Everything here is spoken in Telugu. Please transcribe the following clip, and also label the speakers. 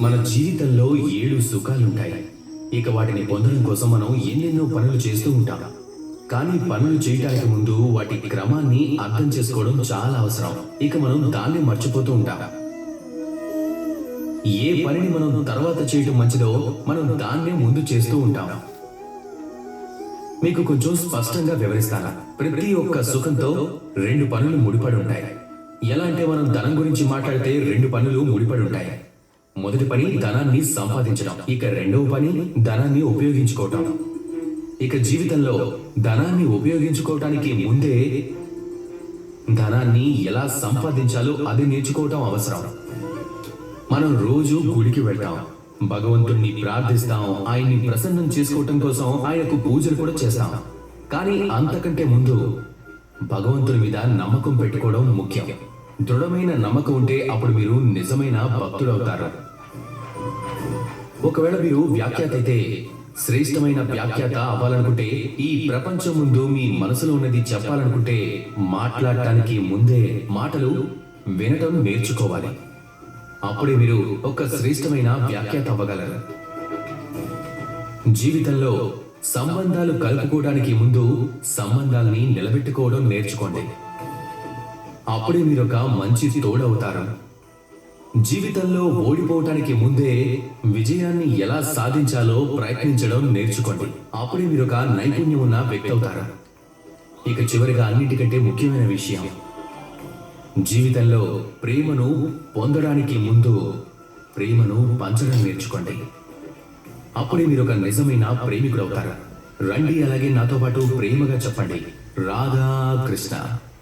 Speaker 1: మన జీవితంలో ఏడు సుఖాలుంటాయి. ఇక వాటిని పొందడం కోసం మనం ఎన్నెన్నో పనులు చేస్తూ ఉంటాం. కానీ పనులు చేయడానికి ముందు వాటి క్రమాన్ని అర్థం చేసుకోవడం చాలా అవసరం. ఇక మనం దాన్ని మర్చిపోతూ ఉంటాం. ఏ పనిని మనం తర్వాత చేయడం మంచిదో మనం దాన్నే ముందు చేస్తూ ఉంటాం. మీకు కొంచెం స్పష్టంగా వివరిస్తాను. ప్రతి ఒక్క సుఖంతో రెండు పనులు ముడిపడి ఉంటాయి ఎలా అంటే మనం ధనం గురించి మాట్లాడితే రెండు పనులు ముడిపడి ఉంటాయి మొదటి పని ధనాన్ని సంపాదించడం ఇక రెండవ పని ధనాన్ని ఉపయోగించుకోవటం. ఇక జీవితంలో ధనాన్ని ఉపయోగించుకోవటానికి ముందే ధనాన్ని ఎలా సంపాదించాలో అది నేర్చుకోవటం అవసరం. మనం రోజు గుడికి వెళ్తాం భగవంతుణ్ణి ప్రార్థిస్తాం ఆయన్ని ప్రసన్నం చేసుకోవటం కోసం ఆయనకు పూజలు కూడా చేస్తాం. కానీ అంతకంటే ముందు భగవంతుని మీద నమ్మకం పెట్టుకోవడం ముఖ్యం. దృఢమైన నమ్మకం ఉంటే అప్పుడు మీరు నిజమైన భక్తుడవుతారు. ఒకవేళ మీరు వ్యాఖ్యాత అయితే శ్రేష్టమైన వ్యాఖ్యాత అవ్వాలనుకుంటే ఈ ప్రపంచం ముందు మీ మనసులో ఉన్నది చెప్పాలనుకుంటే మాట్లాడటానికి ముందే మాటలు వినటం నేర్చుకోవాలి. అప్పుడే మీరు ఒక శ్రేష్టమైన వ్యాఖ్యాత అవ్వగలరు. జీవితంలో సంబంధాలు కలుపుకోవడానికి ముందు సంబంధాల్ని నిలబెట్టుకోవడం నేర్చుకోండి. అప్పుడే మీరు ఒక మంచి తోడవుతారు. జీవితంలో ఓడిపోవటానికి ముందే విజయాన్ని ఎలా సాధించాలో ప్రయత్నించడం నేర్చుకోండి. అప్పుడే మీరు ఒక నైపుణ్యం ఉన్న వ్యక్తి అవుతారు ఇక చివరిగా అన్నిటికంటే ముఖ్యమైన విషయం. జీవితంలో ప్రేమను పొందడానికి ముందు ప్రేమను పంచడం నేర్చుకోండి. అప్పుడే మీరు ఒక నిజమైన ప్రేమికుడు అవుతారు రండి అలాగే నాతో పాటు ప్రేమగా చెప్పండి. రాధా కృష్ణ